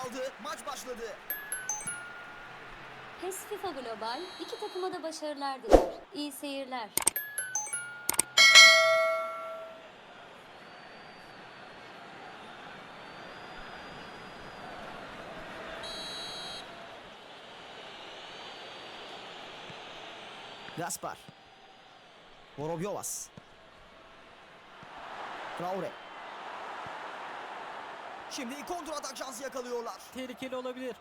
aldı. Maç başladı. PES FIFA Global iki takıma da başarılar diler. İyi seyirler. Gaspar. Vorobyovas. Traore. Şimdi kontra atak şansı yakalıyorlar. Tehlikeli olabilir.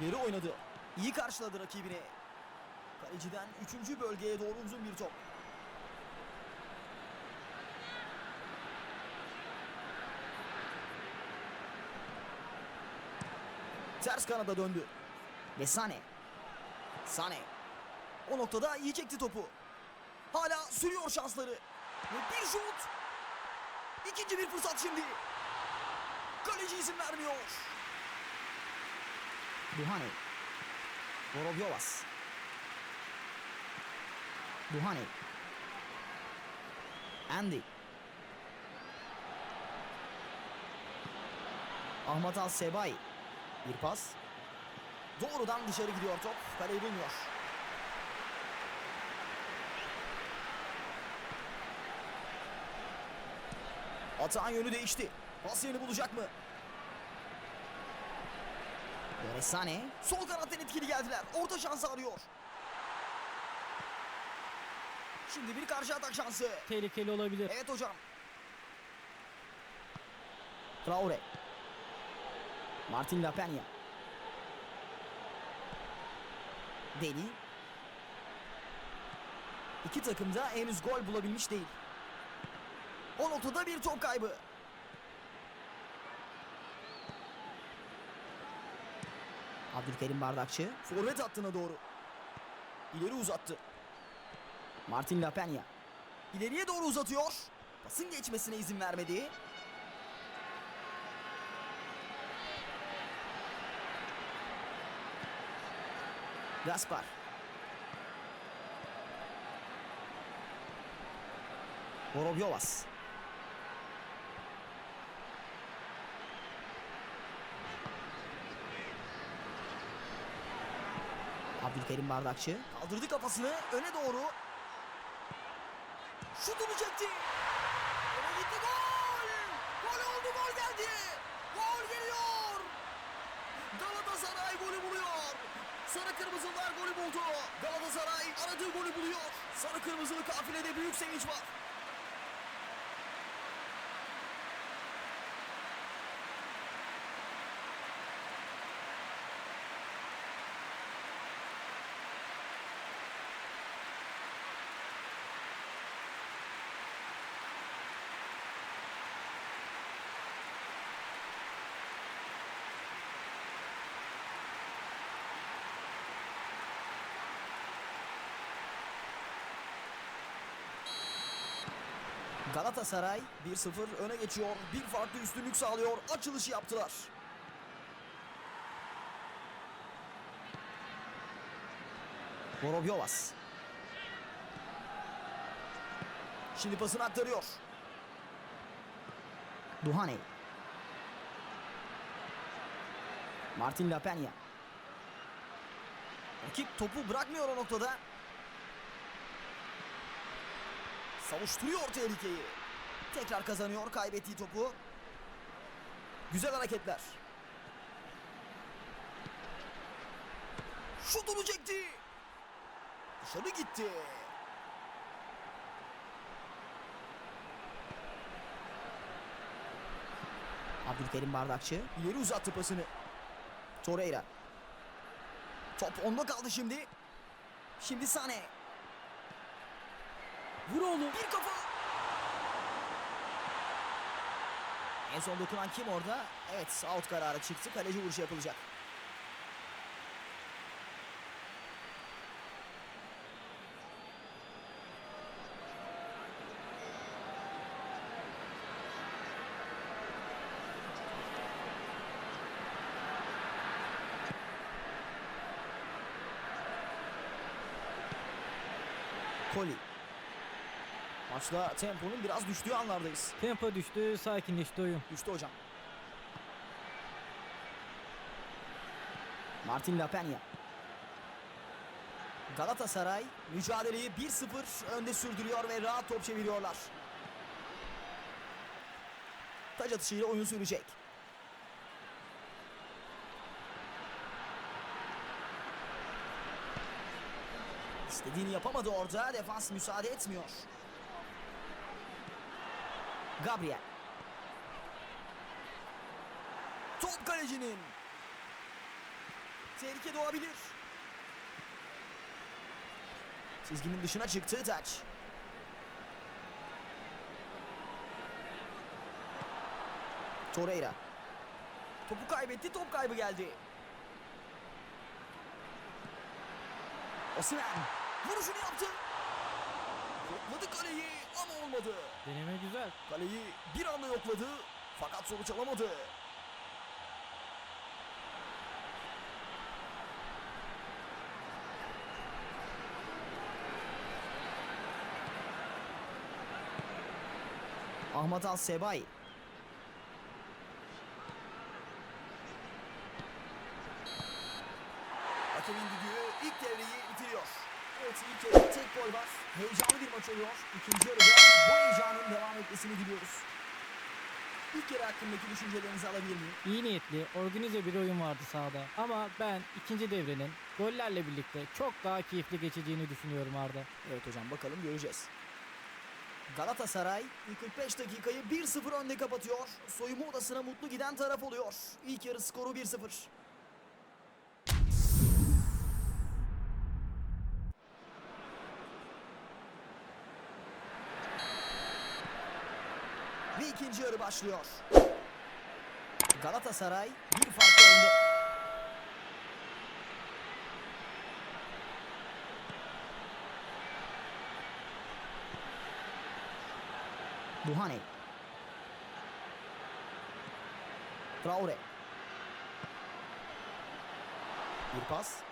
İleri oynadı. İyi karşıladı rakibini. Kaleciden 3. bölgeye doğru uzun bir top. Ters kanada döndü. Ve Sane. Sane. O noktada yiyecekti topu. Hala sürüyor şansları. Ve bir şut. İkinci bir fırsat şimdi. Kaleci izin vermiyor. Duhane. Vorobyovas. Duhane. Andy. Ahmet Al Sebay. Bir pas. Doğrudan dışarı gidiyor top. Kaleyi bulmuyor. Atağın yönü değişti. Pas yerini bulacak mı? Yoresane. Sol kanattan etkili geldiler. Orta şansı arıyor. Şimdi bir karşı atak şansı. Tehlikeli olabilir. Evet hocam. Traore. Martin Lapenya. Deni. İki takım da henüz gol bulabilmiş değil. O noktada bir top kaybı. Abdülkerim Bardakçı. Forvet hattına doğru. İleri uzattı. Martin Lapenya. İleriye doğru uzatıyor. Pasın geçmesine izin vermedi. Gaspar. Vorobyovas. Abdülkerim Bardakçı. Kaldırdı kafasını öne doğru. Şutunu çekti. Öne gitti gol. Gol oldu gol geldi. Gol geliyor. Galatasaray golü buluyor. Sarı kırmızılar golü buldu. Galatasaray aradığı golü buluyor. Sarı kırmızılı kafilede büyük sevinç var. Galatasaray 1-0 öne geçiyor. Bir farklı üstünlük sağlıyor. Açılışı yaptılar. Vorobyovas. Şimdi pasını aktarıyor. Duhane. Martin Lapenya. Rakip topu bırakmıyor o noktada. Savuşturuyor tehlikeyi. Tekrar kazanıyor kaybettiği topu. Güzel hareketler. Şutunu çekti. Dışarı gitti. Abdülkerim Bardakçı ileri uzattı pasını. Torreira. Top onda kaldı şimdi. Şimdi Sane. Vur oğlum. Bir kafa. En son dokunan kim orada? Evet out kararı çıktı. Kaleci vuruşu yapılacak. Koli. Maçta temponun biraz düştüğü anlardayız. Tempo düştü, sakinleşti oyun. Düştü hocam. Martin Lapenya. Galatasaray mücadeleyi 1-0 önde sürdürüyor ve rahat top çeviriyorlar. Taç atışıyla oyun sürecek. İstediğini yapamadı orada. Defans müsaade etmiyor. Gabriel. Top kalecinin. Tehlike doğabilir. Çizginin dışına çıktı taç. Torreira. Topu kaybetti, top kaybı geldi. Osimhen vuruşunu yaptı. Yokladı kaleyi ama olmadı. Deneme güzel. Kaleyi bir anda yokladı fakat sonuç alamadı. Ahmet Al Sebay. Hakemin düdüğü ilk devreyi bitiriyor. Evet ilk yarıda tek gol var. Heyecanlı bir maç oluyor. İkinci yarıda bu heyecanın devam etmesini diliyoruz. İlk yarı hakkındaki düşüncelerinizi alabilir miyim? İyi niyetli, organize bir oyun vardı sahada. Ama ben ikinci devrenin gollerle birlikte çok daha keyifli geçeceğini düşünüyorum Arda. Evet hocam bakalım göreceğiz. Galatasaray ilk 45 dakikayı 1-0 önde kapatıyor. Soyunma odasına mutlu giden taraf oluyor. İlk yarı skoru 1-0. İkinci yarı başlıyor. Galatasaray bir farklı önde. Duhane. Traore. Bir pas.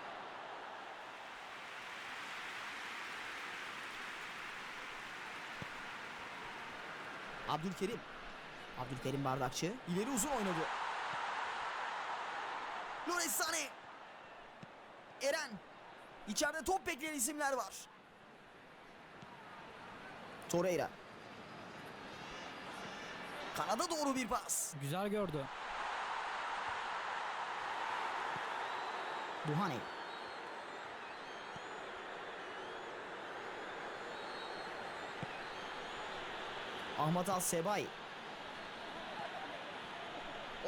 Abdülkerim. Abdülkerim Bardakçı. İleri uzun oynadı. Loris Sane. Eren. İçeride top bekleyen isimler var. Torreira. Kanada doğru bir pas. Güzel gördü. Duhane. Ahmet Al Sebay.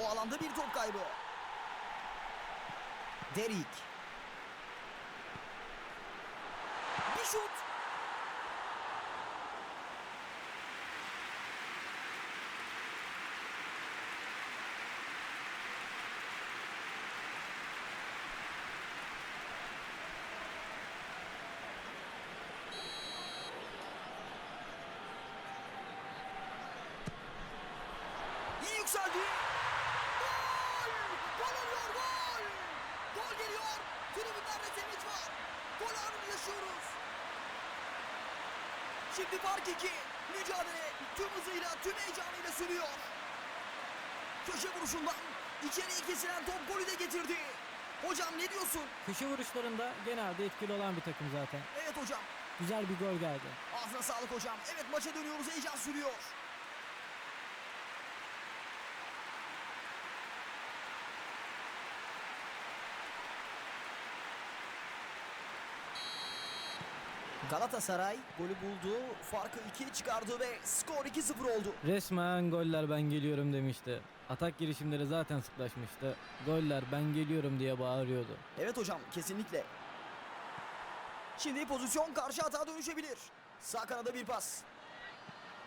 O alanda bir top kaybı. Derik. Bir şut. İyi yükseldi. Gol! Gol oluyor gol! Gol geliyor. Tribünlerde sevinç var. Yaşıyoruz. Şimdi fark iki. Mücadele tüm hızıyla, tüm heyecanıyla sürüyor. Köşe vuruşundan içeriye kesilen top golü de getirdi. Hocam ne diyorsun? Köşe vuruşlarında genelde etkili olan bir takım zaten. Evet hocam. Güzel bir gol geldi. Ağzına sağlık hocam. Evet maça dönüyoruz. Heyecan sürüyor. Galatasaray golü buldu. Farkı 2'ye çıkardı ve skor 2-0 oldu. Resmen goller ben geliyorum demişti. Atak girişimleri zaten sıklaşmıştı. Goller ben geliyorum diye bağırıyordu. Evet hocam kesinlikle. Şimdi pozisyon karşı hata dönüşebilir. Sağ kanada bir pas.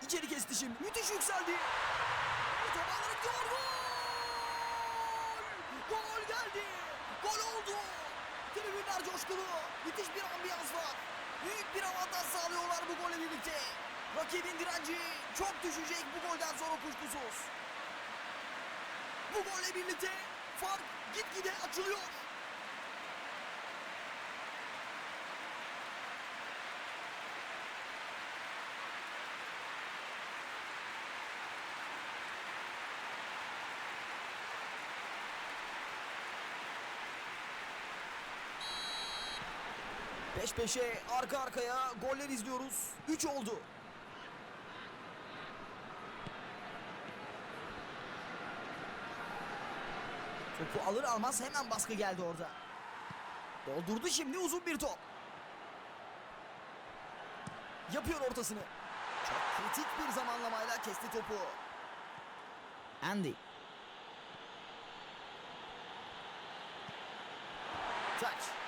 İçeri kesti şimdi. Müthiş yükseldi. Toparlanıp gidiyor. Gol! Gol geldi. Gol oldu. Tribünler coşkulu. Müthiş bir ambiyans var. Büyük bir avantaj sağlıyorlar bu golle birlikte. Rakibin direnci çok düşecek bu golden sonra kuşkusuz. Bu golle birlikte fark gitgide açılıyor. Peş peşe arka arkaya goller izliyoruz. 3 oldu. Topu alır almaz hemen baskı geldi orada. Doldurdu şimdi uzun bir top. Yapıyor ortasını. Çok kritik bir zamanlamayla kesti topu. Andy. Touch.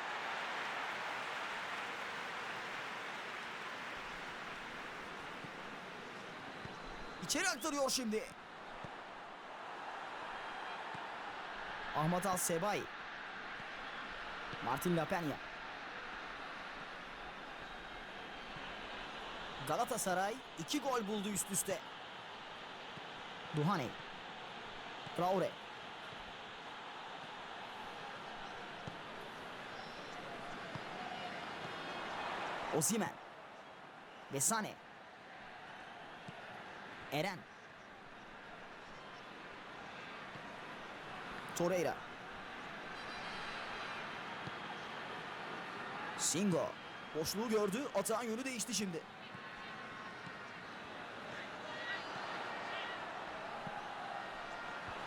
İçeri aktarıyor şimdi. Ahmet Al Sebay. Martin Lapenya. Galatasaray iki gol buldu üst üste. Duhane. Traore. Osimhen. Vesane. Eren. Torreira. Singo. Boşluğu gördü. Atağın yönü değişti şimdi.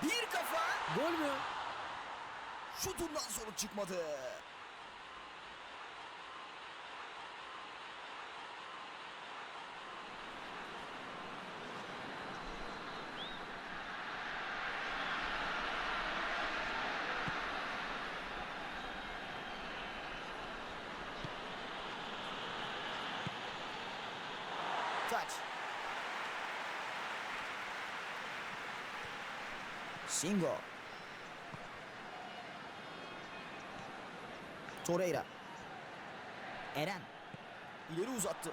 Bir kafa. Gol mü? Şutundan sonuç çıkmadı. Touch. Singo. Torreira. Eren. İleri uzattı.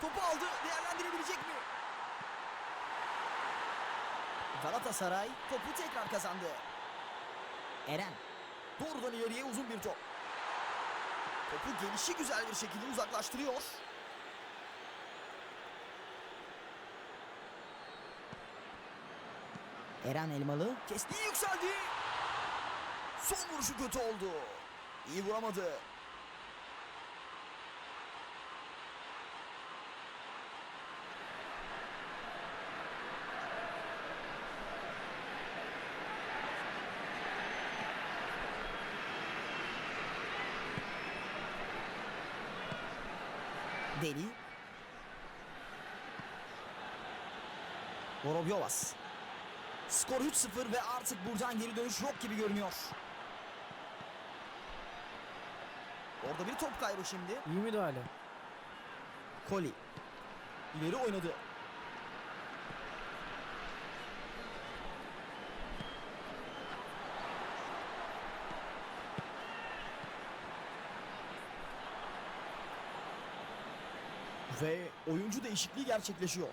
Topu aldı. Değerlendirebilecek mi? Galatasaray topu tekrar kazandı. Eren. Doğrudan ileriye uzun bir top. Topu gelişi güzel bir şekilde uzaklaştırıyor. Eren Elmalı kesti yükseldi. Son vuruşu kötü oldu. İyi vuramadı. Deli. Vorobyovas. Skor 3-0 ve artık buradan geri dönüş yok gibi görünüyor. Orada bir top kaybı şimdi. İyi müdahale. Koli. İleri oynadı. Ve oyuncu değişikliği gerçekleşiyor.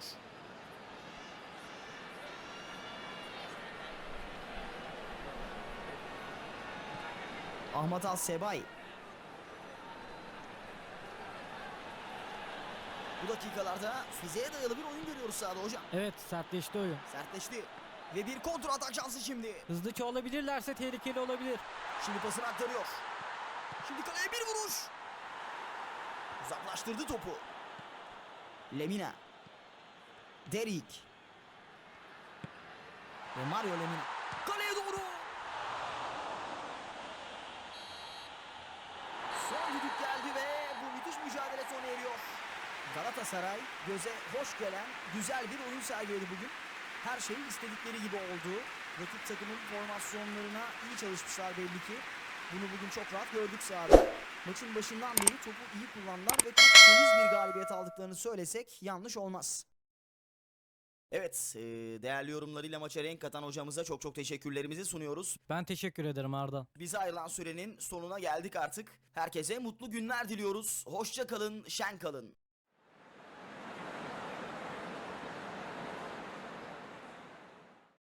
Ahmet Al Sebay Bu dakikalarda fiziğe dayalı bir oyun görüyoruz sahada hocam. Evet sertleşti oyun. Sertleşti. Ve bir kontra atak şansı şimdi. Hızlı olabilirlerse tehlikeli olabilir. Şimdi pasını aktarıyor. Şimdi kaleye bir vuruş. Uzaklaştırdı topu. Lemina. Derik. Ve Mario Lemina. Kaleye doğru. Son düdük geldi ve bu müthiş mücadele sona eriyor. Galatasaray göze hoş gelen güzel bir oyun sergiledi bugün. Her şey istedikleri gibi oldu. Rakip takımın formasyonlarına iyi çalışmışlar belli ki. Bunu bugün çok rahat gördük sahada. Maçın başından beri topu iyi kullandılar ve çok temiz bir galibiyet aldıklarını söylesek yanlış olmaz. Evet, e, değerli yorumlarıyla maça renk katan hocamıza çok çok teşekkürlerimizi sunuyoruz. Ben teşekkür ederim Arda. Bize ayrılan sürenin sonuna geldik artık. Herkese mutlu günler diliyoruz. Hoşça kalın, şen kalın.